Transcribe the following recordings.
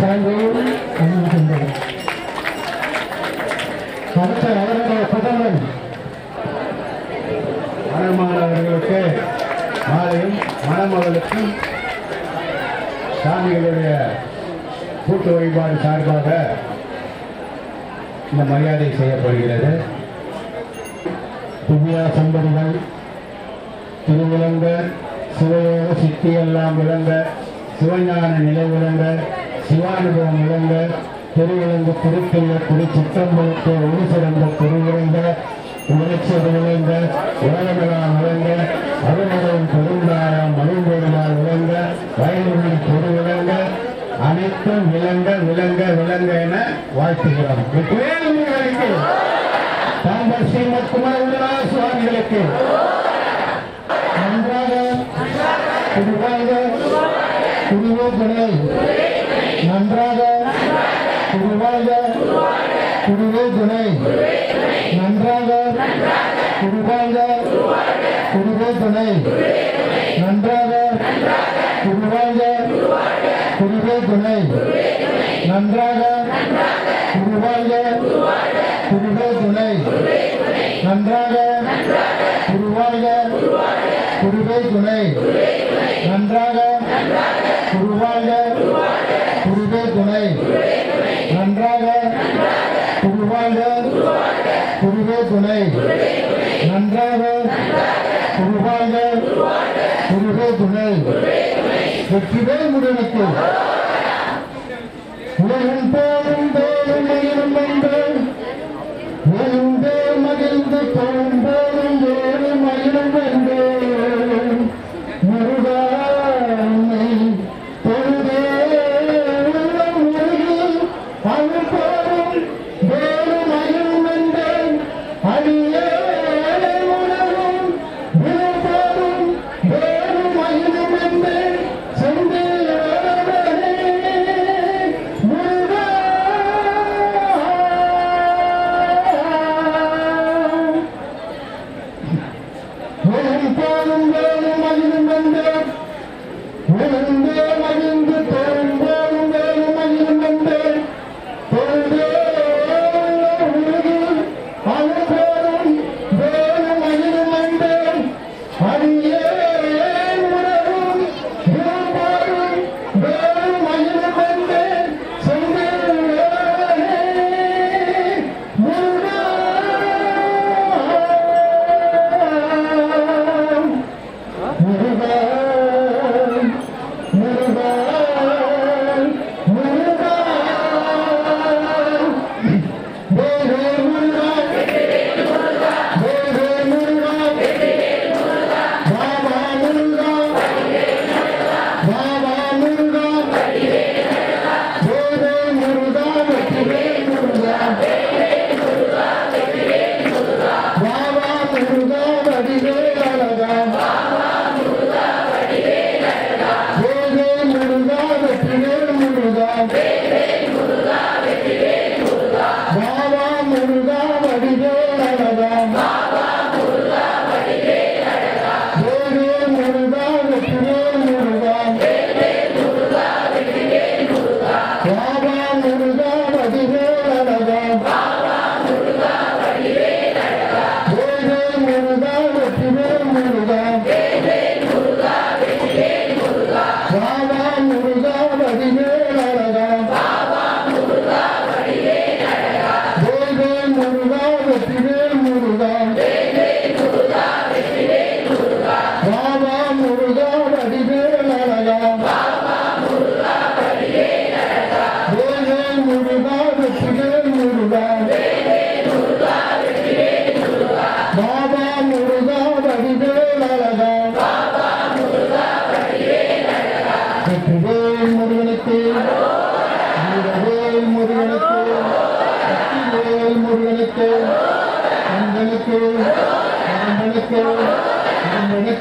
இந்த சான்றிதழ் அணிவிக்கின்றது அவருடைய புதல்வன் மாலையும் மணமகளுக்கும் சாமிகளுடைய கூட்டு வழிபாடு சார்பாக இந்த மரியாதை செய்யப்படுகிறது. திவ்யா சம்பதிகள் திருவிளங்க சிவயோக சித்தி எல்லாம் விளங்க சிவஞான நிலை விளங்க சிவானுபவம் இழந்த திருவிளங்கு திருப்பிள்ள திரு சித்தம்பலத்தை ஒரு சிறந்த திருவிழந்த உணர்ச்சி விளங்க உலகமெல்லாம் விளங்க அருமகம் பெருந்தாரம் மணிம்பெருமாள் விளங்க வயலுடன் பொரு விளங்க அனைத்தும் விளங்க விளங்க விளங்க என வாழ்த்துகிறோம். வேலுமுருகனுக்கு தாம்பர் ஸ்ரீமத் குமார சுவாமிகளுக்கு நன்றாக குருவாக குருவே துணை நன்றாக குருவாக குருவே துணை நன்றாக குருவாங்க குருவே துணை நன்றாக குருவாங்க குருவே துணை நன்றாக குருவாங்க குருவே துணை நன்றாக குருவாங்க குருவே துணை நன்றாக குருவாங்க குருவே துணை குருவே நன்றாக குருவாக குருவே. துணை வெற்றிவே முருகனுக்கு உலகம் போலும் போலும் மயிலும் வந்தோம் மகிழ்ந்து போலும் போலும் ஏழு மயிலும் வந்தோம் Obrigado.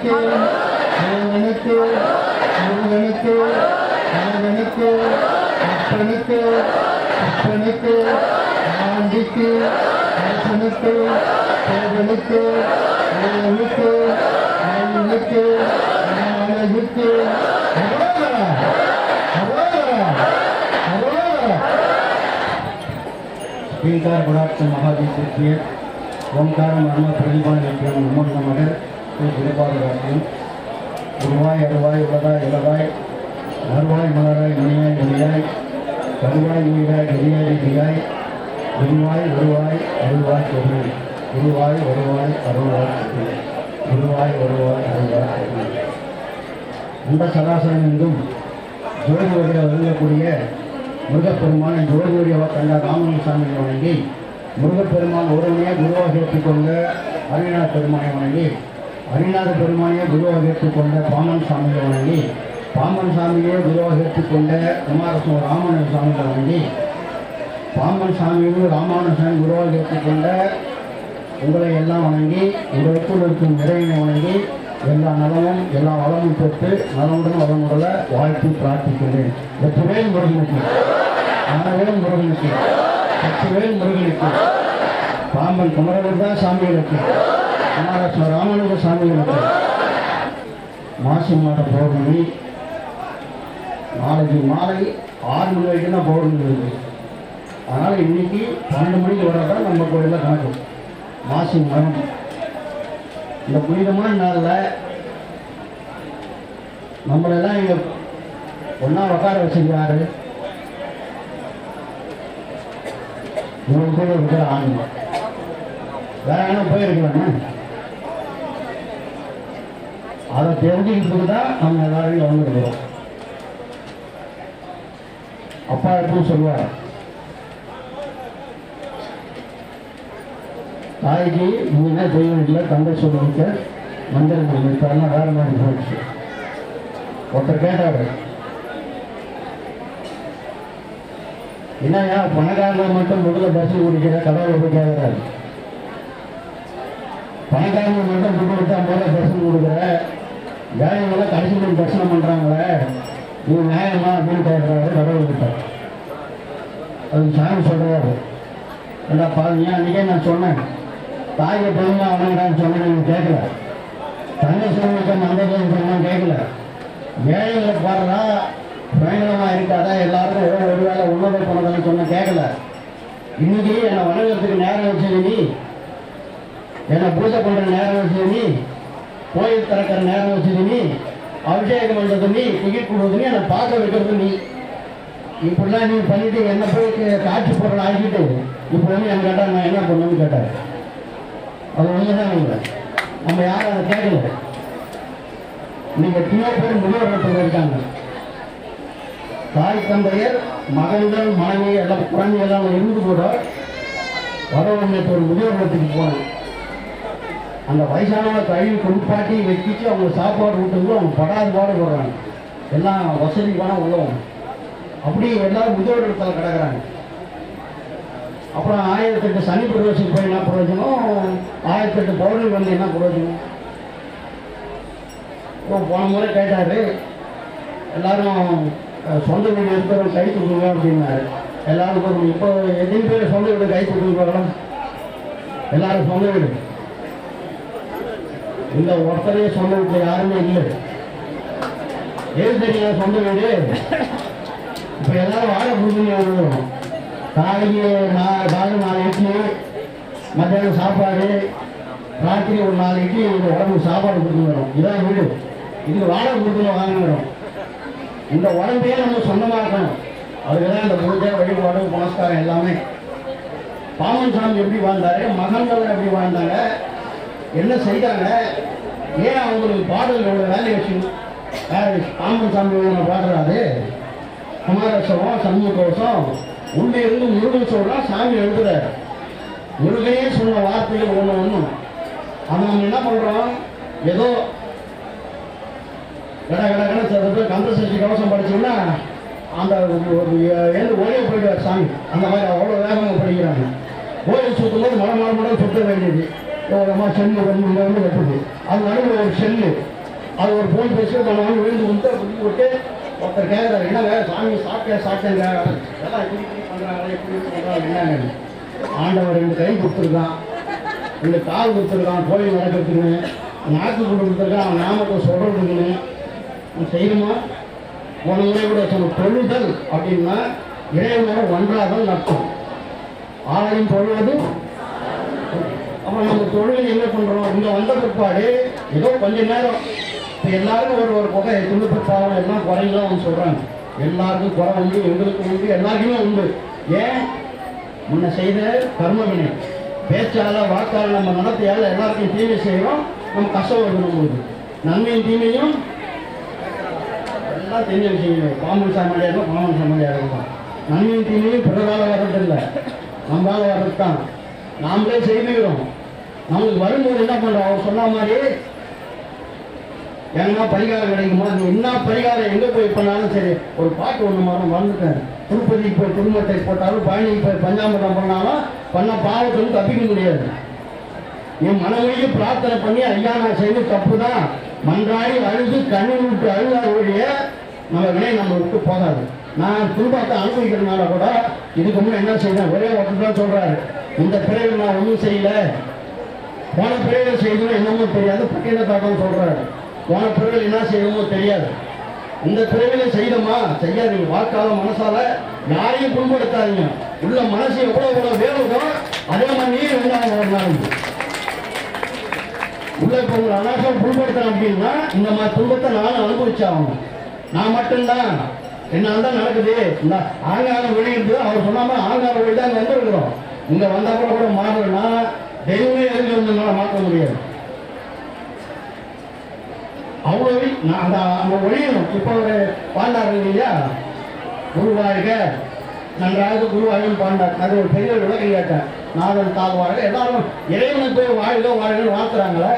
मेहनत को, मेरे मेहनत को, मेरे मेहनत को, मेरे मेहनत को मेहनत को मेहनत को मेहनत को मेहनत को मेहनत को मेहनत को मेहनत को मेहनत को ಬೇದಾರ್ ಬಡಾಕ್ಷ ಮಹಾದೇಶಕ್ಕೆ ಓಂಕಾರ ಮರ್ಮ ಪ್ರತಿಭಾ ನೃತ್ಯ ಮೊಹಮ್ಮದ್ ನಮಗರ್ நம்முடைய மகர் திருப்பாதுகாக்கும் உருவாய் அருவாய் உலகாய் இலவாய் அருவாய் மலராய் மணியாய் மணியாய் கருவாய் நீராய் கரியாய் தியாய் உருவாய் வருவாய் அருள்வாய் பொருள் உருவாய் வருவாய் அருள்வாய் உருவாய் வருவாய் அருள்வாய் அந்த இந்த சராசரம் என்றும் ஜோதி வகையில் விளங்கக்கூடிய முருகப்பெருமான ஜோதி வடிவ கண்ட ராமலிசாமி வணங்கி முருகப்பெருமான் ஒருவனையே குருவாக ஏற்றுக்கொண்ட அரிநாத பெருமானை வணங்கி அரிநாத பெருமானையே குருவாக ஏற்றுக்கொண்ட பாமன் சாமியை வணங்கி பாம்பன் சாமியே குருவாக ஏற்றுக்கொண்ட குமாரசுவ ராமன சாமியை வணங்கி பாம்பன் சாமியும் ராமானுசாமி குருவாக ஏற்றுக்கொண்ட உங்களை எல்லாம் வணங்கி உங்களுக்குள் இருக்கும் இறைவனை வணங்கி எல்லா நலமும் எல்லா வளமும் பெற்று நலமுடன் வளமுடல வாழ்த்து பிரார்த்திக்கிறேன். வெற்றிவேல் முருகனுக்கு மனவேல் முருகனுக்கு வெற்றிவேல் முருகனுக்கு பாம்பன் குமரவர் தான் சாமிகளுக்கு மகாராஷ்டிர ராமனுக சாமி மாசி மாத பௌர்ணமி நாளைக்கு மாலை ஆறு மணி வரைக்கும் தான் பௌர்ணமி இருக்கு. அதனால் இன்னைக்கு பன்னெண்டு மணிக்கு வரதான் நம்ம கோயிலில் கணக்கு. மாசி மரம் இந்த புனிதமான நாளில் நம்மளெல்லாம் இங்கே ஒன்றா உட்கார வச்சிருக்காரு இவங்க கூட இருக்கிற ஆன்மா வேற எங்கன்னா போயிருக்கலாமே? அதை தெரிஞ்சுக்கிட்டு தான் நம்ம எல்லாரையும் வளர்ந்துருக்கிறோம் அப்பா எப்படி சொல்லுவார் தாய்க்கு நீங்க செய்ய வேண்டிய தந்தை சொல்லிக்க மஞ்சள் முடிவு வேற மாதிரி போயிடுச்சு. ஒருத்தர் கேட்டாரு என்னையா பணக்காரங்க மட்டும் முதல்ல பஸ் குடிக்கிற கடவுள் போய் கேட்கிறாரு பணக்காரங்க மட்டும் முதல் கொடுத்தா முதல்ல பஸ் கொடுக்குற ஏழைங்களாம் கடைசி போய் தரிசனம் பண்ணுறாங்களே இது நியாயமா அப்படின்னு கேட்குறாரு கடவுள்கிட்ட அது சாமி சொல்கிறாரு ஏண்டா பாருங்க அன்றைக்கே நான் சொன்னேன். தாயை பெருமா அவனுங்கிறான்னு சொன்னேன் நீங்கள் கேட்கல. தங்க சூழ்நிலை மந்தகம் சொன்னான் கேட்கல. ஏழைகளை பாடுறா பயங்கரமாக இருக்காதா? எல்லாருக்கும் ஏதோ ஒரு வேலை உணவை பண்ணதுன்னு சொன்ன கேட்கல. இன்னைக்கு என்னை வணங்குறதுக்கு நேரம் வச்சு நீ. என்னை பூஜை பண்ணுற நேரம் வச்சு நீ. கோயில் திறக்கிற நேரம் வச்சது நீ அபிஷேகம் பண்ணுறது நீ டிக்கெட் கொடுக்குறது நீ அதை பார்க்க வைக்கிறது நீ. இப்படிலாம் நீ பண்ணிட்டு என்ன போய் காட்சி பொருள் ஆகிட்டு இப்போ வந்து என்ன கேட்டால் நான் என்ன பண்ணணும்னு கேட்டார். அது ஒன்றுதான் இல்லை நம்ம யாரும் அதை கேட்கல. நீங்கள் எத்தனையோ பேர் முதியோரத்தில் இருக்காங்க. தாய் தந்தையர் மகன்கள் மனைவி எல்லாம் குழந்தை எல்லாம் இருந்து கூட வடவண்ணத்து ஒரு முதியோரத்துக்கு போனேன் அந்த வயசானவங்க கழுவி குளிப்பாட்டி வெட்டிச்சு அவங்க சாப்பாடு ஊட்டும்போது அவங்க படாது பாடு போடுறாங்க. எல்லாம் வசதி பணம் உள்ளவங்க. அப்படி எல்லாரும் முதியோரத்தில் கிடக்குறாங்க. அப்புறம் ஆயிரத்தெட்டு சனி பிரதோஷத்துக்கு போய் என்ன பிரயோஜனம்? ஆயிரத்தெட்டு பௌர்ணமி வந்து என்ன பிரயோஜனம்? இப்போ போன முறை கேட்டாரு. எல்லாரும் சொந்த வீடு இருக்கிறவங்க கை கொடுங்க அப்படின்னாரு. எல்லாருக்கும் இப்போ எத்தனை பேர் சொந்த வீடு கை தூக்குங்க எல்லாரும் சொந்த வீடு. இந்த ஒருத்தரையே சொந்த வீட்டுல யாருமே இல்லை. ஏது தெரியுங்க சொந்த வீடு? இப்போ எல்லாரும் வாழை கொடுக்கணும் காலைக்கு நான் காலை நாலு இட்லி மத்தியானம் சாப்பாடு ராத்திரி ஒரு நாலு இட்லி உடம்புக்கு சாப்பாடு கொடுத்து வரும். இதான் வீடு. இது வாழை கொடுத்து வாங்கணும் இந்த உடம்பையே நம்ம சொந்தமாக்கணும் இருக்கணும். அதுக்குதான் இந்த பூஜை வழிபாடு புனஸ்காரம் எல்லாமே. பாமன் சாமி எப்படி வாழ்ந்தாரு? மகன்கள் எப்படி வாழ்ந்தாங்க? என்ன செய்தாங்க ஏன் அவங்களுக்கு பாடல் எவ்வளோ வேல்யூஷன் வச்சு? வேற சாமி ஒன்று பாடுறாரு குமாரசவம் சண்முக கோஷம் உள்ளே இருந்து முருகன் சொல்றான் சாமி எழுதுறாரு. முருகையே சொன்ன வார்த்தைகள் ஒன்று ஒன்றும் அதை நம்ம என்ன பண்ணுறோம் ஏதோ கட கட கட சில பேர் கந்த சஷ்டி கவசம் படிச்சோம்னா அந்த ஒரு எழுந்து ஓடிய போயிடுவார் சாமி. அந்த மாதிரி அவ்வளோ வேகமாக படிக்கிறாங்க. கோயில் சுற்றும் போது மழை மழை மழை சுற்ற வேண்டியது. நம்ம செல்லு வந்து இங்கே வந்து வெட்டுது அது நடுவில் ஒரு செல்லு. அது ஒரு ஃபோன் பேசி நம்ம வந்து விழுந்து விட்டு விட்டு விட்டு ஒருத்தர் கேட்குறாரு என்னங்க சாமி சாப்பிட்டேன் சாப்பிட்டேங்க எல்லாம் எப்படி இப்படி பண்ணுறாங்க எப்படி பண்ணுறாங்க என்னங்க ஆண்டவர் ரெண்டு கை கொடுத்துருக்கான். ரெண்டு கால் கொடுத்துருக்கான் கோயில் நடக்கிறதுக்குன்னு நாக்கு கொடுத்துருக்கான் அவன் நாமத்தை சொல்கிறதுக்குன்னு செய்யணுமா? போன முறை கூட சொன்ன தொழுதல் அப்படின்னா இறைவனோட ஒன்றாதல் அர்த்தம். ஆலயம் தொழுவது அப்போ நம்ம தொழில் என்ன பண்ணுறோம் இங்கே வந்த பிற்பாடு ஏதோ கொஞ்ச நேரம் இப்போ எல்லாருக்கும் ஒரு ஒரு புகை துண்டு பாவம் எல்லாம் குறையிலாம் அவங்க சொல்கிறாங்க எல்லாருக்கும் குறை உண்டு எங்களுக்கு உண்டு எல்லாருக்குமே உண்டு. ஏன்? முன்ன செய்த கர்ம வினை பேச்சால வாக்கால நம்ம நடத்தையால எல்லாருக்கும் தீமை செய்கிறோம் நம்ம கஷ்டம் வருது நம்மளுக்கு. நன்மையும் தீமையும் எல்லாம் தெரிஞ்ச விஷயங்கள் பாம்பன் சாமானியாக இருந்தால் பாம்பன் சாமானியாக இருக்கும் நன்மையும் தீமையும் பிறரால வர்றதில்லை. நம்மளால் வர்றது தான் நாமளே செய்துக்கிறோம். நம்மளுக்கு வரும்போது என்ன பண்றோம்? அவர் சொன்ன மாதிரி எங்கன்னா பரிகாரம் கிடைக்குமா? நீ என்ன பரிகாரம்? எங்க போய் பண்ணாலும் சரி ஒரு பாட்டு ஒண்ணு மரம் வந்துட்டேன் திருப்பதிக்கு போய் குடும்பத்தை போட்டாலும் பழனிக்கு போய் பஞ்சாமிரம் பண்ணாலும் பண்ண பாவத்துக்கு தப்பிக்க முடியாது. என் மனமொழிய பிரார்த்தனை பண்ணி ஐயா நான் செய்து தப்பு தான் மன்றாடி அழுது கண்ணீர் விட்டு அழுதார் ஒழிய நம்ம வினை நம்ம விட்டு போகாது. நான் துன்பத்தை அனுபவிக்கிறதுனால கூட இதுக்கு முன்னே என்ன செய்தேன்? ஒரே ஒருத்தர் தான் சொல்றாரு. இந்த பிறகு நான் ஒன்றும் செய்யலை. போன பிறகு செய்யணும் என்னமோ தெரியாது. பட்டியல தாக்கம் சொல்றாரு. போன பிறகு என்ன செய்யணுமோ தெரியாது. இந்த பிறவில செய்யணுமா? செய்யாதீங்க வாக்கால மனசால யாரையும் புண்படுத்தாதீங்க. உள்ள மனசு எவ்வளவு எவ்வளவு வேணுமோ அதே மாதிரி நீர் இருந்தாங்க உள்ள இப்ப உங்களை அனாசம் புண்படுத்தணும் அப்படின்னா இந்த மாதிரி துன்பத்தை நானும் அனுபவிச்சாகணும். நான் மட்டும்தான். என்ன தான் நடக்குது. இந்த ஆங்காரம் வெளியிட்டு அவர் சொன்னாம ஆங்காரம் வெளியே தான் வந்திருக்கிறோம். இங்க வந்தா கூட கூட மாறலன்னா எதுக்கு மாற்ற முடியாது. அவ்வளவு நான் அந்த அந்த ஒழியணும் இப்போ ஒரு பாண்டார் இல்லையா? குருவாழ்க நன்றாக குருவாழ்கன்னு பாண்டார் அது ஒரு பெரிய விளக்கம் கேட்டேன். நாதன் தாழ்வாழ்க எல்லாரும் இறைவனை போய் வாழ்க வாழ்கன்னு வாழ்த்துறாங்களே.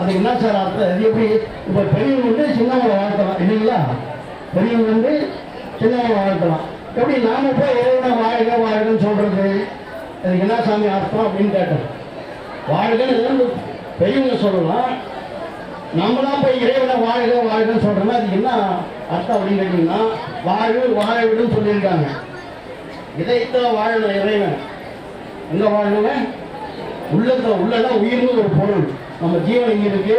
அது என்ன சார் அர்த்தம்? அது எப்படி? இப்போ பெரியவங்க வந்து சின்னவங்களை வாழ்த்தலாம். இல்லைங்களா? பெரியவங்க வந்து சின்னவங்களை வாழ்த்தலாம். எப்படி நாம போய் இறைவனை வாழ்க வாழ்கன்னு சொல்றது? அதுக்கு என்ன சாமி அர்த்தம் அப்படின்னு கேட்டேன். வாழ்கன்னு பெரியவங்க சொல்லலாம். நம்மளாம் போய் இறைவனை வாழ்க வாழ்கன்னு சொல்றோம்னா அதுக்கு என்ன அர்த்தம் அப்படின்னு கேட்டீங்கன்னா வாழ்வு வாழ விடுன்னு சொல்லியிருக்காங்க. இதைத்தான் வாழணும் இறைவன். எங்க வாழணும் உள்ளத்துல உள்ளதான் உயிர்னு ஒரு பொருள். நம்ம ஜீவன் இங்க இருக்கு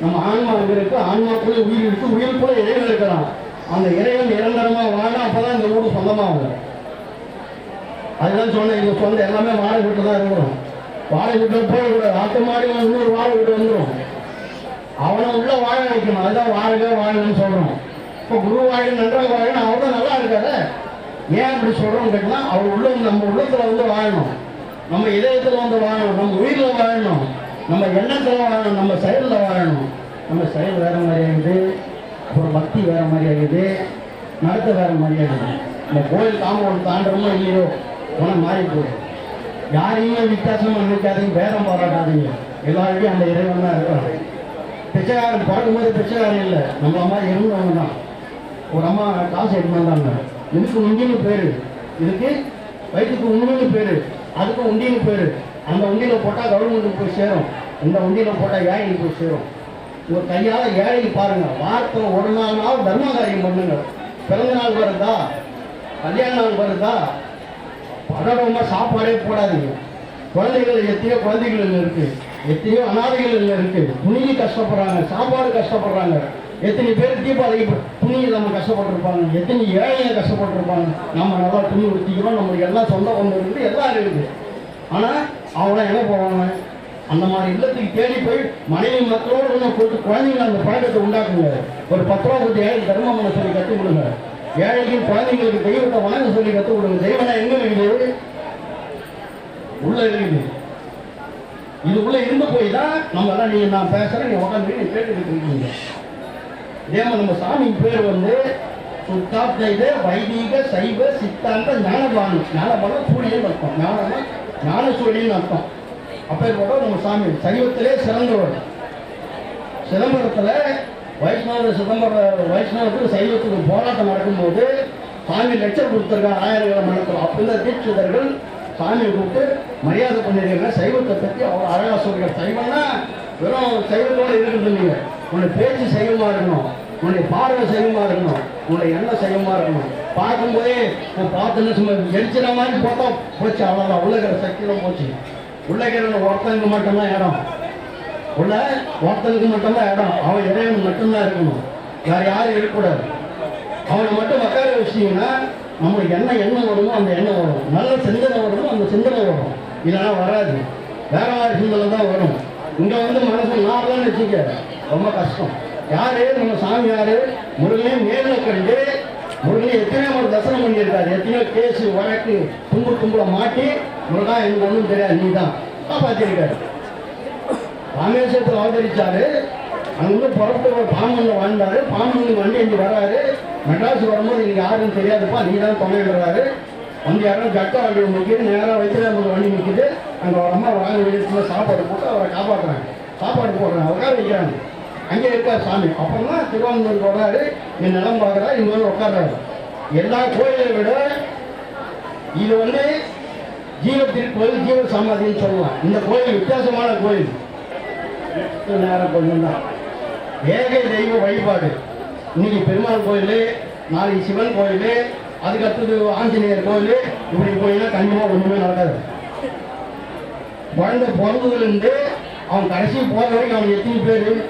நம்ம ஆன்மா இங்க இருக்கு ஆன்மாக்குள்ள உயிர் இருக்கு உயிருக்குள்ள இறைவன் இருக்கிறான். அந்த இறைவன் நிரந்தரமா வாழ அப்பதான் இந்த ஊர் சொந்தமாகும். அதுதான் சொன்னேன் இது சொந்த எல்லாமே வாழை விட்டு தான் இருக்கிறோம் வாழை வீட்டில் போகக்கூடாது ஆட்டு வந்து ஒரு வாழை விட்டு வந்துடும் அவனை உள்ள வாழ வைக்கணும். அதுதான் வாழ்க வாழ்கன்னு சொல்றோம். இப்போ குரு வாழ்க நன்றாக வாழணும் அவர் நல்லா இருக்காத ஏன் அப்படி சொல்றோம் கேட்டா அவர் உள்ள நம்ம உள்ளத்துல வந்து வாழணும். நம்ம இதயத்துல வந்து வாழணும். நம்ம உயிரில் வாழணும். நம்ம எண்ணத்துல வாழணும். நம்ம செயலில் வாழணும். நம்ம செயல் வேற மாதிரி ஆகுது அப்புறம் பக்தி வேற மாதிரி ஆகுது நடத்த வேற மாதிரி ஆகுது இந்த கோயில் காம்பவுண்ட் தாண்டறமோ இல்லையோ உனக்கு மாறி போயிடும் யாரையுமே வித்தியாசமும் நினைக்காதீங்க பேரம் பாராட்டாதீங்க. எல்லாருமே அந்த இறைவன் தான் இருக்கிறான் பிச்சைக்காரன் பிறக்கும்போது பிச்சைக்காரன் இல்லை. நம்மள அம்மா இருந்தவங்க தான். ஒரு அம்மா காசு எடுத்து வந்தாங்க. இதுக்கு உண்டின்னு பேர். இதுக்கு வயிற்றுக்கு உண்மைன்னு பேர். அதுக்கு உண்டின்னு பேர். அந்த உண்டியில் போட்டால் கவர்மெண்ட்டுக்கு போய் சேரும். இந்த உண்டியில் போட்டால் ஏழைக்கு போய் சேரும். ஒரு கையால் ஏழைக்கு பாருங்கள் வாரத்தில் ஒரு நாள் நாள் தர்ம காரியம் பண்ணுங்க. பிறந்த நாள் வருதா? கல்யாண நாள் வருதா? படமா சாப்பாடே போடாதீங்க. குழந்தைகள் எத்தனையோ குழந்தைகள் இல்லை இருக்கு. எத்தனையோ அனாதைகள் இல்லை இருக்கு. துணிக்கு கஷ்டப்படுறாங்க சாப்பாடு கஷ்டப்படுறாங்க. எத்தனை பேர் தீபாவளி துணி நம்ம கஷ்டப்பட்டிருப்பாங்க. எத்தனை ஏழையை கஷ்டப்பட்டிருப்பாங்க. நம்ம நல்லா துணி உடுத்திக்கிறோம். நம்மளுக்கு எல்லாம் சொந்த பந்தம் இருக்குது எல்லாம் இருக்குது. ஆனால் அவங்கள என்ன போவாங்க அந்த மாதிரி இல்லத்துக்கு தேடி போய் மனைவி மக்களோடு இன்னும் கொடுத்து குழந்தைங்க அந்த பழக்கத்தை உண்டாக்குங்க. ஒரு பத்து ரூபா கொடுத்து ஏழை தர்மம் பண்ண சொல்லி கற்றுக் கொடுங்க. ஏழைக்கு குழந்தைங்களுக்கு தெய்வத்தை வணங்க சொல்லி கற்றுக் கொடுங்க. தெய்வனா எங்க இருக்குது உள்ள இருக்குது இது உள்ள இருந்து போய் தான் நம்ம எல்லாம் நீங்க நான் பேசுறேன் நீ உட்காந்து நீ கேட்டுக்கிட்டு இருக்கீங்க. இதே மாதிரி நம்ம சாமி பேர் வந்து சுத்தாத்வைத வைதீக சைவ சித்தாந்த ஞானபானம் ஞானபானம் சூரியன் அர்த்தம். ஞானமா ஞான சூரியன் அர்த்தம். அப்பேற்பட்ட நம்ம சாமி சைவத்திலே சிறந்தவர் சிதம்பரத்துல வைஷ்ணவ சிதம்பர வைஷ்ணவத்துக்கு சைவத்துக்கு போராட்டம் நடக்கும்போது சாமி லெக்சர் கொடுத்துருக்காங்க ஆயிரம் மணத்தில் அப்போ இந்த தீட்சிதர்கள் சாமியை கூப்பிட்டு மரியாதை பண்ணிருக்காங்க சைவத்தை பற்றி அவர் அழகா சொல்றாங்க. சைவம்னா வெறும் சைவத்தோடு இருக்கிறது இல்லைங்க. உன்னை பேச்சு சைவமாக இருக்கணும் உன்னை பார்வை சைவமாக இருக்கணும் உன்னை எண்ணம் சைவமாக இருக்கணும். பார்க்கும்போதே உன் பார்த்துன்னு சும்மா எரிச்சிட மாதிரி போட்டோம். போச்சு அவ்வளோதான் உள்ளகிற சக்தியெல்லாம் போச்சு. உள்ளகிற ஒருத்தங்க மட்டும்தான் இடம். உள்ள ஒருத்தனுக்கு மட்டும்தான் இடம். அவன் இறைவன் மட்டும்தான் இருக்கணும். வேற யாரும் இருக்கக்கூடாது. அவனை மட்டும் உட்கார வச்சிங்கன்னா நம்மளுக்கு என்ன எண்ணம் வருமோ அந்த எண்ணம் வரும். நல்ல சிந்தனை வருமோ அந்த சிந்தனை வரும். இல்லைன்னா வராது. வேற வேறு சிந்தனை தான் வரும். இங்கே வந்து மனசு நார்லாம் வச்சுக்க. ரொம்ப கஷ்டம். யாரு? நம்ம சாமி யாரு முருகனையும் மேலே கண்டு முருகனை எத்தனையோ ஒரு தரிசனம் பண்ணியிருக்காரு. எத்தனையோ கேஸு வழக்கு கும்பு தும்புல மாட்டி முருகா எனக்கு ஒன்றும் தெரியாது நீ தான் பார்த்துருக்காரு. ராமேஸ்வரத்தில் அவதரிச்சாரு. அங்கே புறப்பட்டு ஒரு பாம்பன்ல வாழ்ந்தாரு. பாம்பன் வந்து இங்கே வராரு. மெட்ராஸ் வரும்போது இங்கே யாருன்னு தெரியாதுப்பா நீ தான் துணை விடுறாரு வந்து யாரும் ஜட்ட வண்டி நிற்கிது நேராக வச்சுட்டு நமக்கு வண்டி நிற்கிது அங்கே ஒரு அம்மா வாங்க வீட்டுல சாப்பாடு போட்டு அவரை காப்பாற்றுறாங்க சாப்பாடு போடுறாங்க. உட்கார வைக்கிறாங்க. அங்கே இருக்கார் சாமி. அப்புறம் தான் திருவாங்கூருக்கு வர்றாரு. என் நிலம் பார்க்குறா இங்கே வந்து உட்கார்றாரு. எல்லா கோயிலை விட இது வந்து ஜீவ கோயில் ஜீவ சமாதின்னு சொல்லலாம். இந்த கோயில் வித்தியாசமான கோயில். நேரம் கொஞ்சம் தான் ஏக தெய்வ வழிபாடு. இன்னைக்கு பெருமாள் கோயில் நாளைக்கு சிவன் கோயில் அதுக்கடுத்தது ஆஞ்சநேயர் கோயில் இப்படி கோயிலாம் கண்டிப்பாக ஒன்றுமே நடக்காது. குழந்தை பிறந்ததுலேருந்து அவன் கடைசி போகிற வரைக்கும் அவன் எத்தனை பேர்?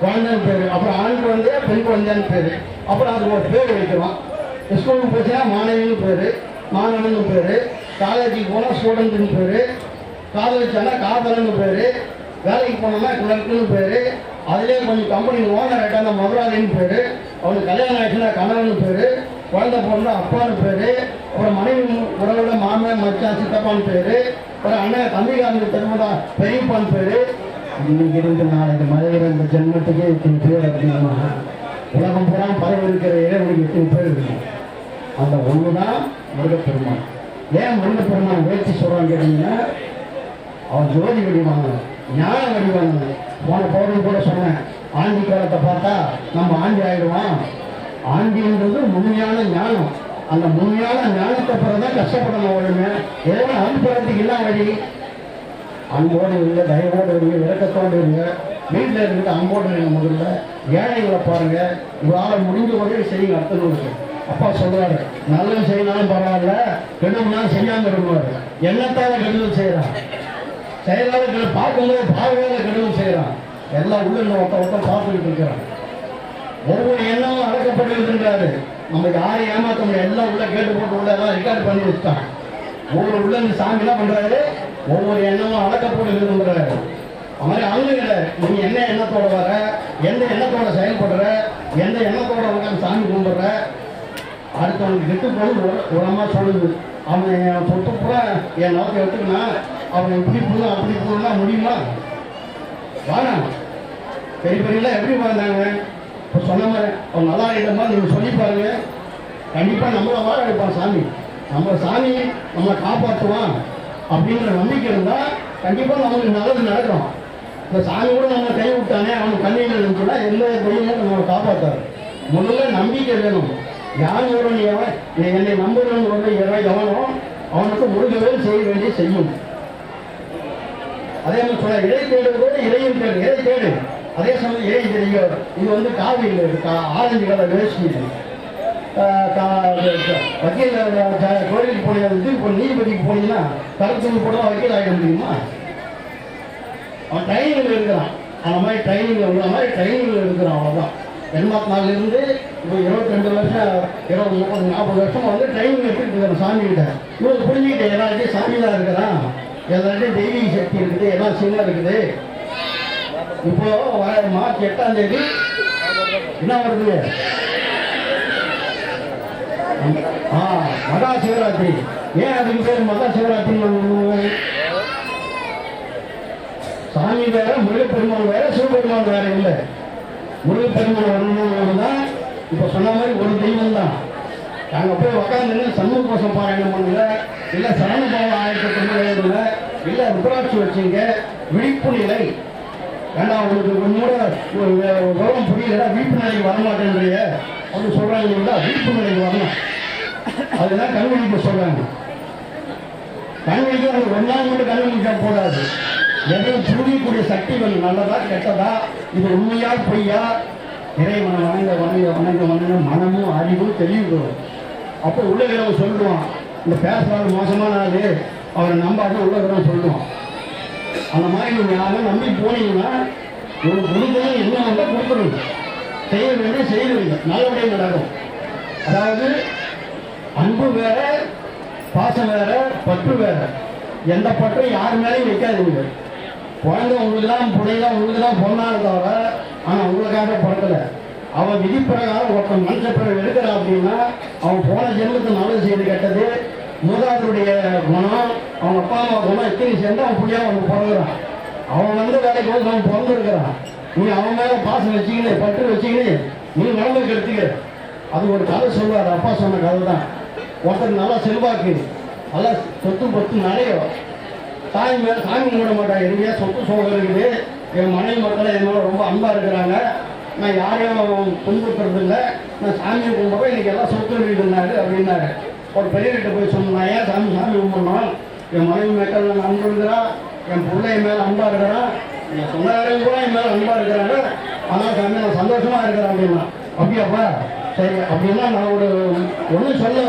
குழந்தைன்னு பேர். அப்புறம் ஆண் குழந்தை பெண் குழந்தைன்னு பேர். அப்புறம் அதுக்கு ஒரு பேர் வைக்கிறான் ஸ்கூலுக்கு போச்சுன்னா மாணவின்னு பேர் மாணவன்னு பேர் காலேஜுக்கு போனால் ஸ்டூடெண்ட்டுன்னு பேர் காதலிச்சானா காதலன்னு பேர் வேலைக்கு போனோம்னா கிளர்க்குன்னு பேர் அதுலேயே கொஞ்சம் கம்பெனி ஓனர் ஆகிட்டான முதலாளின்னு பேர். அவனுக்கு கல்யாணம் ஆயிடுச்சுன்னா கணவன் பேர். குழந்தை பிறந்த அப்பான்னு பேர். அப்புறம் மனைவி உறவுல மாமன் மச்சான் சித்தப்பான்னு பேர். அப்புறம் அண்ணன் தம்பிகாரனுக்கு திரும்ப பெரியப்பான்னு பேர். இன்னைக்கு இருந்து நாளைக்கு மழையிற இந்த ஜென்மத்துக்கே இத்தனை பேர் அப்படின்னா உலகம் பூரா பரவி இருக்கிற இறைவனுக்கு இத்தனை பேர் இருக்கு அந்த ஒன்று தான் முருகப்பெருமான். ஏன் முருகப்பெருமான் முயற்சி சொல்கிறான்னு கேட்டீங்கன்னா அவன் ஜோதி வடிவாங்க ஞான வடிவம் போன பௌர்ணமி கூட சொன்னேன். ஆண்டி காலத்தை பார்த்தா நம்ம ஆண்டி ஆயிடுவோம் ஆண்டின்றது முழுமையான ஞானம். அந்த முழுமையான ஞானத்தை பிறதான் கஷ்டப்படணும் ஒழுங்கு ஏன்னா அனுப்புறதுக்கு இல்லாம வழி அன்போடு இருங்க தயவோடு இருங்க இறக்கத்தோடு இருங்க வீட்டில் இருக்கிறது அன்போடு இருங்க முதல்ல. ஏழைகளை பாருங்க. இவரால் முடிஞ்ச உதவி செய்யுங்க அடுத்தவங்களுக்கு அப்பா சொல்றாரு நல்லது செய்யனாலும் பரவாயில்ல கெடுனாலும் செய்யாம இருக்குவாரு என்னத்தால கெடுதல் செய்யறான்? செயலாளர்களை பார்க்கும்போது பார்வையால கெடுதல் செய்யறான். எல்லாம் உள்ள ஒருத்த ஒருத்த பார்த்துக்கிட்டு இருக்கிறான். ஒவ்வொரு எண்ணமும் அடக்கப்பட்டிருக்கின்றாரு நம்ம யாரை ஏமாத்த முடியும் எல்லாம் உள்ள கேட்டு போட்டு உள்ள எல்லாம் ரெக்கார்ட் பண்ணி வச்சுட்டான். ஒவ்வொரு உள்ள இந்த சாமி என்ன பண்றாரு? ஒவ்வொரு எண்ணமும் அடக்கப்பட்டு இருக்கின்றாரு அது மாதிரி அவங்க இல்லை. நீ என்ன எண்ணத்தோட வர எந்த எண்ணத்தோட செயல்படுற? எந்த எண்ணத்தோட உட்காந்து சாமி கும்பிடுற? அடுத்தவனுக்கு கெட்டு போது உரமா சொல்லுது. அவன் என் சொத்து பூரா என் நோக்கை எடுத்துக்கினா அவன் இப்படி போதும் அப்படி போகணும்னா முடியுமா? வாங்க பெரிய எப்படி வாழ்ந்தாங்க? இப்போ சொன்ன மாதிரி அவன் நல்லா இடமா நீங்கள் சொல்லி பாருங்க. கண்டிப்பாக நம்மளை வாழ எடுப்பான் சாமி. நம்ம சாமி நம்மளை காப்பாற்றுவான் அப்படிங்கிற நம்பிக்கை இருந்தால் கண்டிப்பாக நம்மளுக்கு நல்லது நடக்கும். இந்த சாமி கூட நம்ம கை விட்டானே அவன் கண்ணியில் இருந்துச்சுன்னா எந்த தெய்வமும் நம்மளை காப்பாற்றாரு முதல்ல நம்பிக்கை வேணும். யார் ஒருவன் எவன்? என்னை நம்புறவன் ஒன்று எவன்? எவனோ அவனுக்கு முருகவே செய்ய வேண்டிய செய்யும். அதே மாதிரி சொல்ல இறை தேடுவதோடு இறையும் தேடு இறை தேடு. அதே சமயம் இறை தெரியும் இது வந்து காவியில் இருக்கு ஆரஞ்சு கலர் வேஷ்டி ஆஹ் வக்கீல் கோயிலுக்கு போனீங்க இதுக்கு இப்போ நீதிபதிக்கு போனீங்கன்னா கருத்து போனால் வக்கீல் ஆகிட முடியுமா? அவன் ட்ரைனிங்கில் இருக்கிறான். அந்த மாதிரி ட்ரைனிங்கில் உள்ள மாதிரி ட்ரைனிங்கில் இருக்கிறான் அவ்வளோதான் எண்பத்தி நாலுலேருந்து இப்போ இருபத்தி ரெண்டு வருஷம் இருபது முப்பது நாற்பது வருஷம் வந்து ட்ரைனிங் எடுத்துட்டு இருக்கிறான் சாமிகிட்ட? இவங்க புரிஞ்சுக்கிட்ட எல்லாத்தையும் சாமி தான் இருக்கிறான். எல்லாத்தையும் தெய்வீக சக்தி இருக்குது எல்லாம் சின்ன இருக்குது. இப்போ வர மார்ச் எட்டாம் தேதி என்ன வருது? ஆ மகா சிவராத்திரி. ஏன் அதுக்கு பேர் மகா சிவராத்திரி சாமி வேற முருகப்பெருமான் வேற சிவபெருமான் வேற இல்லை. முருகப்பெருமான் வரணும்னு தான் இப்போ சொன்ன மாதிரி ஒரு தெய்வம் தான் நாங்கள் போய் உட்காந்து சமூக கோஷம் பாராயணம் பண்ணல இல்லை சரணபாவம் ஆயிரத்தி தொண்ணூறு இல்லை ருத்ராட்சி வச்சுங்க? விழிப்பு நிலை. ஏன்னா உங்களுக்கு கொஞ்சம் கூட கௌரவம் புரியலடா? விழிப்பு நிலைக்கு வரமாட்டேன்றிய அப்படின்னு சொல்கிறாங்க இல்லைங்களா? விழிப்பு நிலைக்கு வரணும். அதுதான் கண்விழிப்பு சொல்கிறாங்க கண்விழிக்க அவங்க ஒரு மட்டும் கண்விழிக்க போடாது எதையும் புரியக்கூடிய சக்தி வந்து நல்லதா கெட்டதா? இது உண்மையா பொய்யா? இறைவனை வணங்க வணங்க வணங்க வணங்க. மனமும் அறிவும் தெளிவு. அப்போ உள்ள இருக்கிறவங்க சொல்லுவான் இந்த பேசுறாரு மோசமான ஆளு அவரை நம்பாத உள்ள இருக்கிறவங்க சொல்லுவான் அந்த மாதிரி நீங்கள் யாரும் நம்பி போனீங்கன்னா ஒரு குருதம் என்ன வந்தால் கொடுக்கணும் செய்ய வேண்டிய செய்ய வேண்டும் நல்லபடியாக நடக்கும். அதாவது அன்பு வேற பாசம் வேற பற்று வேற. எந்த பற்றும் யார் மேலேயும் வைக்காதீங்க. குழந்தை உங்களுக்கு தான் பிள்ளைதான் உங்களுக்கு தான் பொண்ணாக தவிர ஆனால் உங்களுக்காக பிறக்கலை. அவன் விதி பிரகாரம் ஒருத்தன் மனுஷ பிறகு எடுக்கிறான் அப்படின்னா அவன் போன ஜென்மத்து நல்லது செய்து கெட்டது. மூதாதருடைய குணம் அவன் அப்பா அம்மா குணம் எத்தனை சேர்ந்து அவன் புள்ளியா அவனுக்கு பிறகுறான் அவன் வந்து வேலைக்கு வந்து அவன் பிறந்திருக்கிறான். நீ அவன் மேல பாசம் வச்சுக்கின்னு பட்டு வச்சுக்கின்னு நீ நிலைமைக்கு எடுத்துக்க அது ஒரு கதை சொல்லுவார் அப்பா சொன்ன கதை தான் ஒருத்தர் நல்லா செல்வாக்கு நல்லா சொத்து பொத்து நிறைய தாய் மேல சாமி மூட மாட்டாங்க எங்கேயா சொத்து சோகம் இருக்குது. என் மனைவி மக்கள் என் மேலே ரொம்ப அன்பா இருக்கிறாங்க. நான் யாரையும் துன்புறுத்துறது நான் சாமியை கும்பிடுறோம் எனக்கு எல்லாம் சொத்து இருக்குன்னாரு அப்படின்னாரு. ஒரு பெரியகிட்ட போய் சொன்னேன் ஏன் சாமி சாமி கும்பிடணும்? என் மனைவி மக்கள் நான் அன்பு இருக்கிறா? என் பிள்ளை மேலே அன்பாக இருக்கிறான் என் சொந்தக்காரங்க கூட என் மேலே அன்பாக இருக்கிறாங்க. ஆனால் சாமி நான் சந்தோஷமாக இருக்கிறேன் அப்படின்னா. அப்படியாப்பா சரி அப்படின்னா நான் ஒரு ஒன்றும் சொல்ல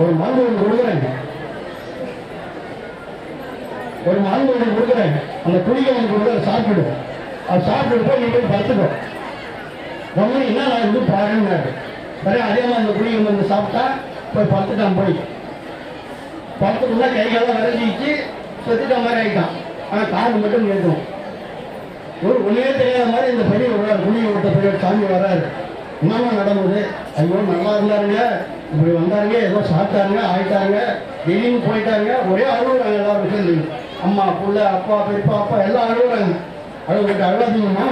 ஒரு மருந்து ஒன்று கொடுக்குறேன். ஒரு மருந்து ஒன்று கொடுக்குறேன். அந்த குடிக்க ஒன்று கொடுக்குற சாப்பிடுவோம் அது சாப்பிட்டுட்டு போய் நீ போய் ஒன்று என்ன நான் வந்து பாருன்னாரு. சரி அதே மாதிரி அந்த குழி வந்து சாப்பிட்டா போய் படுத்துட்டான் போய். படுத்துக்குள்ள கை காலம் விரைஞ்சிச்சு செத்துட்ட மாதிரி ஆகிட்டான் ஆனால் காது மட்டும் கேட்கும். ஒரு ஒன்றே தெரியாத மாதிரி இந்த பெரிய வர்றாரு குழி விட்ட பெரிய சாமி வர்றாரு என்னமா நடந்தது? ஐயோ நல்லா இருந்தாருங்க. இப்படி வந்தாருங்க ஏதோ சாப்பிட்டாருங்க ஆயிட்டாருங்க. திடீர்னு போயிட்டாங்க ஒரே அழுகுறாங்க எல்லாரும் சேர்ந்து. அம்மா புள்ள அப்பா பெரியப்பா அப்பா எல்லாம் அழுகுறாங்க. அழுகிட்டு அழுவாதீங்கன்னா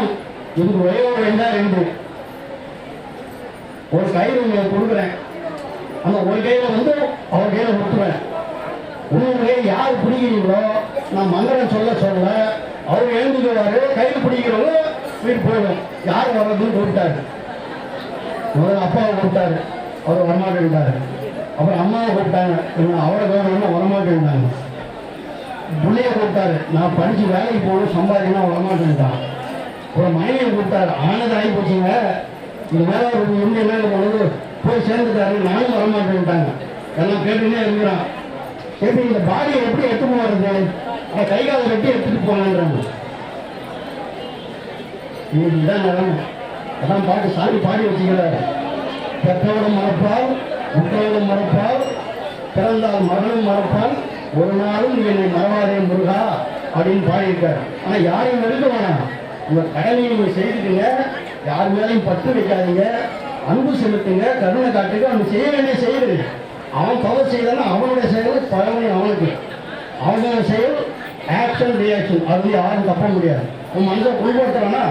இதுக்கு ஒரே ஒரு ரெண்டா ரெண்டு. ஒரு கயிறு உங்களுக்கு கொடுக்குறேன். அந்த ஒரு கையில வந்து அவர் கையில கொடுத்துருவேன். உங்களை யார் பிடிக்கிறீங்களோ நான் மந்திரம் சொல்ல சொல்ல அவர் எழுந்துக்குவாரு கையில் பிடிக்கிறவங்க வீட்டு போயிடும் யார் வர்றதுன்னு கூப்பிட்டாரு. முதல்ல அப்பாவை கூப்பிட்டாரு. அவர் வரமாட்டேன்ட்டாரு அப்புறம் அம்மாவை கூப்பிட்டாங்க. இவங்க அவரை வேணும்னா இருந்தாங்க. பிள்ளைய கூப்பிட்டாரு. நான் படிச்சு வேலைக்கு போகணும் சம்பாதிக்கணும் வரமாட்டேன்ட்டான் அப்புறம் மனைவியை கூப்பிட்டாரு. ஆனது ஆகி போச்சுங்க. இந்த மேல ஒரு எந்த மேல போய் சேர்ந்துட்டாரு? நானும் வரமாட்டேன்ட்டாங்க. எல்லாம் கேட்டுனே இருக்கிறான். எப்படி இந்த பாடியை எப்படி எடுத்து போறது? அதை கை காலை வெட்டி எடுத்துட்டு போனான்றாங்க. இதுதான் நிலைமை. அதான் பாட்டு சாமி பாடி வச்சுக்கிறாரு. பெற்றவளும் மறப்பால் உற்றவளும் மறப்பால் பிறந்தால் மகனும் மறப்பால் ஒரு நாளும் நீ என்னை மறவாதே முருகா அப்படின்னு பாடியிருக்காரு. ஆனா யாரையும் நெருங்க வேணாம். உங்க கடமையை நீங்க செய்துட்டுங்க. யார் மேலையும் பட்டு வைக்காதீங்க. அன்பு செலுத்துங்க கருணை காட்டுங்க அவன் செய்ய வேண்டிய செயல். அவன் தவறு செய்தானா அவனுடைய செயல் பழமை அவனுக்கு. அவனோட செயல் ஆக்ஷன் ரியாக்ஷன் அது யாரும் தப்ப முடியாது. உன் மனசை உள்படுத்துறானா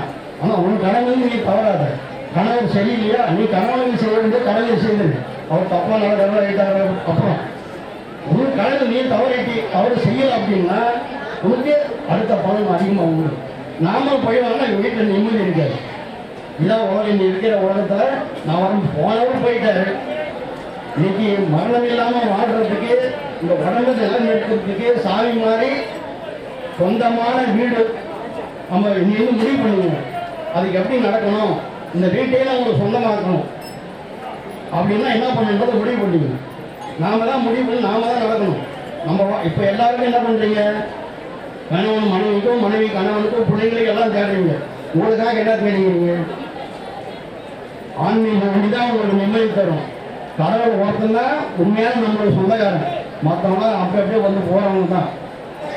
ஆனால் உன் கடமை நீ தவறாத. கணவர் சரியில்லையா? நீ கணவனுக்கு செய்ய வேண்டிய கடவுளை செய்து. அவர் தப்பா நடக்கிறார் ரைட்டாக அப்புறம் உன் கடமை நீ தவறிட்டி அவர் செய்யல அப்படின்னா உனக்கு அடுத்த பணம் அதிகமாக உண்டு. நாம போயிடுவாங்கன்னா எங்கள் வீட்டில் நிம்மதி இருக்காது. இதான் உலகம் இருக்கிற உலகத்துல நான் வந்து போனவும் போயிட்டாரு. இன்னைக்கு மரணம் இல்லாம வாழ்றதுக்கு இந்த உடம்பு எடுக்கிறதுக்கு சாவி மாதிரி சொந்தமான வீடு. நம்ம இன்னும் முடிவு பண்ணுவோம்? அதுக்கு எப்படி நடக்கணும்? இந்த வீட்டையே உங்களுக்கு சொந்தமாக்கணும். அப்படின்னா என்ன பண்ணுன்றது முடிவு பண்ணுங்க நாம தான் முடிவு பண்ணி நாம தான் நடக்கணும். நம்ம வா- இப்ப எல்லாருக்கும் என்ன பண்றீங்க? கணவன் மனைவிக்கும் மனைவி கணவனுக்கும் பிள்ளைங்களுக்கு எல்லாம் தேடுறீங்க. உங்களுக்காக என்ன தேடுறீங்க ஆன்மீக வழி தான் உங்களுக்கு நிம்மதி தரும். கடவுள் ஒருத்தன் தான் உண்மையான நம்மளோட சொந்தக்காரன். மற்றவங்க அப்படி அப்படியே வந்து போறவங்க தான்.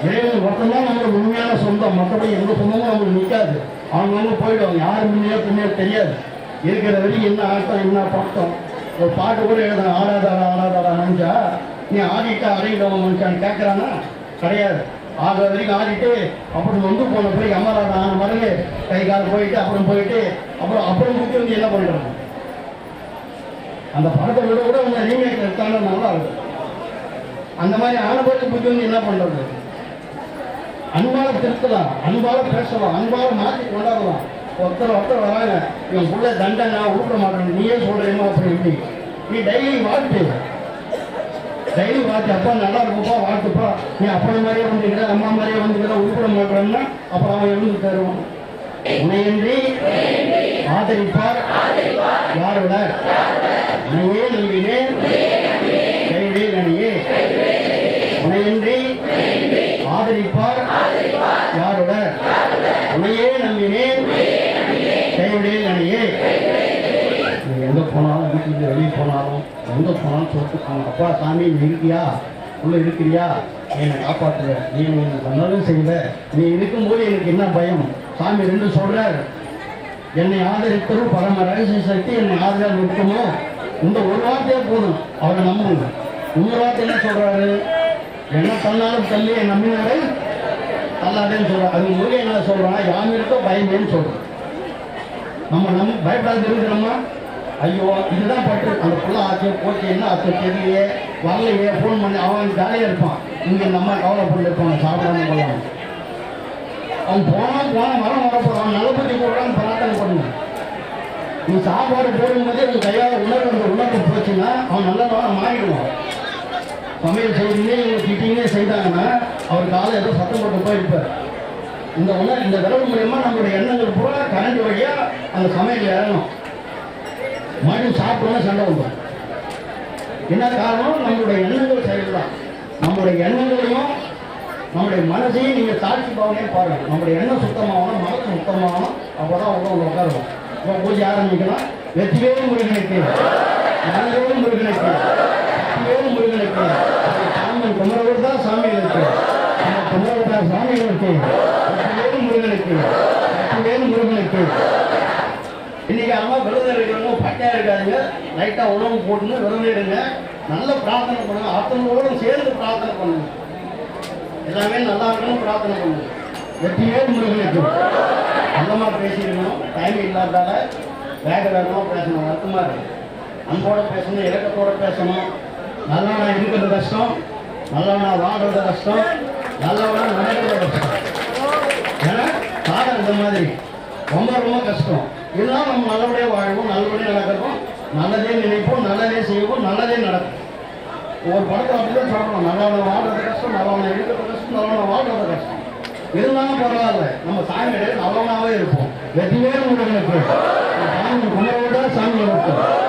இறைவன் ஒருத்தன் தான் நம்மளுக்கு உண்மையான சொந்தம். மற்றபடி எந்த சொந்தமும் நம்மளுக்கு நிற்காது அவங்க வந்து போயிடுவாங்க. யார் முன்னே பின்னே தெரியாது. இருக்கிற வரைக்கும் என்ன ஆட்டம் என்ன பாட்டம். ஒரு பாட்டு கூட எழுத ஆடாதாடா ஆடாதாடா நினைச்சா நீ ஆடிட்டா அறையிடவன் மனுஷான்னு கேட்குறானா கிடையாது. ஆகிற வரைக்கும் ஆடிட்டு அப்புறம் வந்து போன போய் அமராடா ஆன மறந்து கை கால் போயிட்டு அப்புறம் போயிட்டு அப்புறம் அப்புறம் முக்கிய வந்து என்ன பண்ணிடுறாங்க அந்த படத்தை விட கூட உங்க ரீமேக் எடுத்தாலும் நல்லா இருக்கும். அந்த மாதிரி ஆனபோது புத்தி வந்து என்ன பண்றது? அன்பால திருத்தலாம் அன்பால பேசலாம் அன்பால மாற்றி கொண்டாடலாம். ஒருத்தர் ஒருத்தர் வராங்க இவன் புள்ள தண்டை நான் உருப்பட மாட்டேன் நீயே சொல்றேமா அப்படி இப்படி. நீ டெய்லி வாழ்த்து டெய்லி வாழ்த்து அப்பா நல்லா இருக்குப்பா வாழ்த்துப்பா. நீ அப்பா மாதிரியே வந்துக்கிற அம்மா மாதிரியே வந்துக்கிற உருப்பிட மாட்டேன்னா அப்புறம் அவன் எழுந்து தருவான் உனையின்றி ஆதரிப்பார் யாரோட? உனையே நம்பினேன் கைவிடே நனியே உனையின்றி ஆதரிப்பார் யாரோட? உனையே நம்பினேன் கைவிடே நனியே போனாலும் வீட்டுக்கு வெளியே போனாலும் எங்கே போனாலும் சொல்லிட்டு அப்பா சாமி நீ இருக்கியா? உள்ளே இருக்கிறியா? என்னை காப்பாற்றுற நீ எனக்கு நல்லதும் செய்யல நீ இருக்கும்போது எனக்கு என்ன பயம்? சாமி ரெண்டு சொல்கிறார் என்னை ஆதரிப்பதும் பரம ரகசிய சக்தி. என்னை ஆதரவு நிற்குமோ? இந்த ஒரு வார்த்தையே போதும். அவரை நம்புங்க. இன்னொரு வார்த்தை என்ன சொல்கிறாரு என்ன பண்ணாலும் தள்ளி என் நம்பினாரை? தள்ளாதேன்னு சொல்றாரு. அது முருகன் என்ன சொல்கிறான் யாமிருக்கோ இருக்க பயமேன்னு சொல்றோம் நம்ம நம் பயப்படாது இருக்கிறோமா ஐயோ இதுதான் பட்டு. அந்த புள்ள ஆச்சு ஓகே என்ன ஆச்சு தெரியலையே. வரலையே ஃபோன் பண்ணி அவன் ஜாலியாக இருப்பான். இங்கே நம்ம கவலைப்பட்டு இருப்பாங்க சாப்பிடாம போகலாம் அவன் போனால் போனால் மரம் வரப்போகிறான் நல்ல புத்தி போடுறான்னு பிரார்த்தனை பண்ணுங்க நீ சாப்பாடு போடும்போதே உன் கையால் உணர்வு அந்த உணர்வு போச்சுன்னா அவன் நல்லதாக மாறிடுவான். சமையல் செய்றீங்க இவங்க திட்டிங்கே செய்தாங்கன்னா அவர் காலை ஏதோ சத்தம் போட்டு போயிருப்பார் இந்த உணர் இந்த விரவு மூலியமா நம்மளுடைய எண்ணங்கள் பூரா கரண்ட் வழியாக அந்த சமையல் ஏறணும். மனு சாப்பிட்டோன்னா சண்டை வந்துடும் என்ன காரணம்? நம்மளுடைய எண்ணங்கள் செயல் தான் நம்மளுடைய எண்ணங்களையும் நம்முடைய மனசையும் நீங்க சாட்சி பாவனே பாருங்க. நம்முடைய எண்ணம் சுத்தமாகணும் மனசு சுத்தமாகணும். அப்பதான் உள்ள உள்ள உட்காருவோம் இப்போ பூஜை ஆரம்பிக்கலாம் வெற்றிவேலும் முருகனுக்கு மனதேவும் முருகனுக்கு சக்திவேலும் முருகனுக்கு சாமி குமரவர் தான் சாமி இருக்கு நம்ம குமரவர் தான் சாமி இருக்கு வெற்றிவேலும் முருகனுக்கு சக்திவேலும் முருகனுக்கு இன்னைக்கு அம்மா விரதம் இருக்கிறவங்க பட்டையா இருக்காதுங்க. லைட்டா உணவு போட்டுன்னு விரதம் இருங்க. நல்ல பிரார்த்தனை பண்ணுங்க. அத்தனோடு சேர்ந்து பிரார்த்தனை பண்ணுங்க. எல்லாமே நல்லா இருக்கணும் பிரார்த்தனை பண்ணுங்க. வெற்றியே முருகனுக்கு நல்லமா பேசியிருக்கணும். டைம் இல்லாதால வேக வேகமாக பேசணும். வருத்தமாக இருக்கு. அன்போட பேசணும் இறக்கத்தோட பேசணும். நல்லவனா இருக்கிறது கஷ்டம். நல்லவனா வாழ்றது கஷ்டம். நல்லவனா நடக்கிறது கஷ்டம். ஏன்னா காலம் இந்த மாதிரி. ரொம்ப ரொம்ப கஷ்டம். இருந்தாலும் நம்ம நல்லபடியாக வாழ்வோம் நல்லபடியாக நடக்கிறோம். நல்லதே நினைப்போம் நல்லதே செய்வோம் நல்லதே நடக்கும். ஒரு படத்தை அப்படிதான் சொல்லணும். நல்லவனை வாழ்றது கஷ்டம் நல்லவனை இருக்கிறது கஷ்டம் நல்லவனை வாழ்றது கஷ்டம். இருந்தாலும் பரவாயில்ல. நம்ம சாமி கிடையாது நல்லவனாவே இருப்போம். வெற்றிவே உங்களுக்கு சாமி குமரோட சாமி இருக்கும்